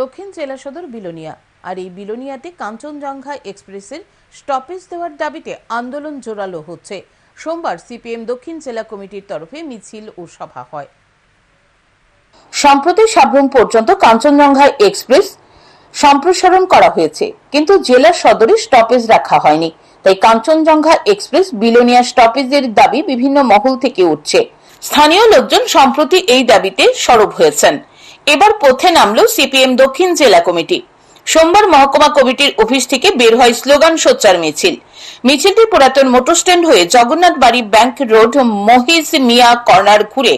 দক্ষিণ জেলা সদর বিলোনিয়া। আর এই বিলোনিয়াতে কাঞ্চনজঙ্ঘা এক্সপ্রেসের স্টপেজ দেওয়ার দাবিতে আন্দোলন জোরালো হচ্ছে। সোমবার সিপিএম দক্ষিণ জেলা কমিটির তরফে মিছিল ও সভা হয়। সম্প্রতি সাবরুম পর্যন্ত কাঞ্চনজঙ্ঘা এক্সপ্রেস সম্প্রসারণ করা হয়েছে, কিন্তু জেলা সদরে স্টপেজ রাখা হয়নি। তাই কাঞ্চনজঙ্ঘা এক্সপ্রেস বিলোনিয়া স্টপেজের দাবি বিভিন্ন মহল থেকে উঠছে। স্থানীয় লোকজন সম্প্রতি এই দাবিতে সরব হয়েছেন। এবার পথে নামল সিপিএম দক্ষিণ জেলা কমিটি। সোমবার মহকুমা কমিটির অফিস থেকে বের হয় স্লোগান সোচ্চার মিছিল। মিছিলটি পুরাতন মোটর স্ট্যান্ড হয়ে জগন্নাথ বাড়ি bank road, Mohij Miya corner ঘুরে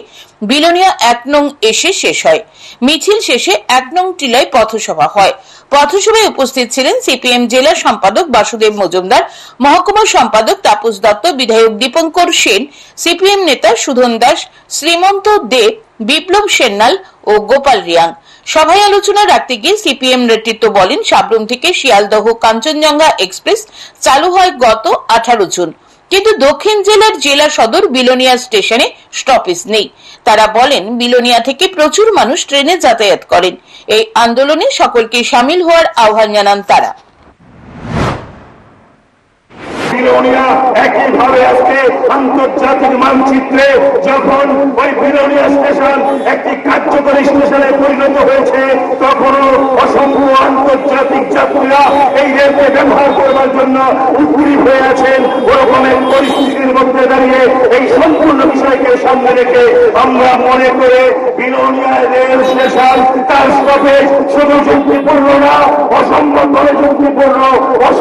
বিলোনিয়া এক নং এসে শেষ হয়। মিছিল শেষে এক নং টিলায় পথসভা হয়। পথসভায় উপস্থিত ছিলেন সিপিএম জেলা সম্পাদক বাসুদেব মজুমদার, মহকুমা সম্পাদক তাপস দত্ত, বিধায়ক দীপঙ্কর সেন, সিপিএম নেতা সুধন দাস, শ্রীমন্ত দেব বিপ্লব সেন্নাল ও গোপাল রিয়াং। সভায় আলোচনা রাখতে গিয়ে সিপিএম নেতৃত্ব বলেন, সাবরুম থেকে শিয়ালদহ কাঞ্চনজঙ্ঘা এক্সপ্রেস চালু হয় গত আঠারো জুন। কিন্তু দক্ষিণ জেলার জেলা সদর বিলোনিয়া স্টেশনে স্টপেজ নেই। তারা বলেন, বিলোনিয়া থেকে প্রচুর মানুষ ট্রেনে যাতায়াত করেন। এই আন্দোলনে সকলকে সামিল হওয়ার আহ্বান জানান তারা। বিলোনিয়া একইভাবে আজকে আন্তর্জাতিক মানচিত্রে যখন ওই বিলোনিয়া স্টেশন একটি কার্যকরী স্টেশনে পরিণত হয়েছে, তখনও অসংখ্য আন্তর্জাতিক যাত্রীরা এই রেলকে ব্যবহার করবার জন্য উপুরি হয়ে আছেন। ওরকমের পরিস্থিতির মধ্যে দাঁড়িয়ে এই সম্পূর্ণ বিষয়কে সামনে রেখে আমরা মনে করে বিলোনিয়া রেল স্টেশন তার স্টপেজ শুধু যুক্তিপূর্ণ না অসম্ভবভাবে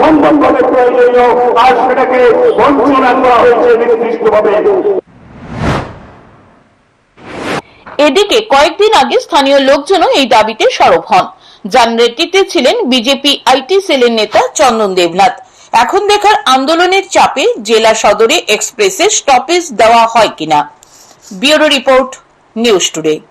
যুক্তিপূর্ণ অসম্ভবভাবে প্রয়োজনীয় আর সেটাকে বঞ্চনা করা হয়েছে নির্দিষ্টভাবে। এদিকে কয়েকদিন আগে স্থানীয় লোকজনও এই দাবিতে সরব হন। যার নেতৃত্বে ছিলেন বিজেপি আইটি সেলের নেতা চন্দন দেবনাথ। এখন দেখার আন্দোলনের চাপে জেলা সদরে এক্সপ্রেসে স্টপেজ দেওয়া হয় কিনা। Bureau report, news today.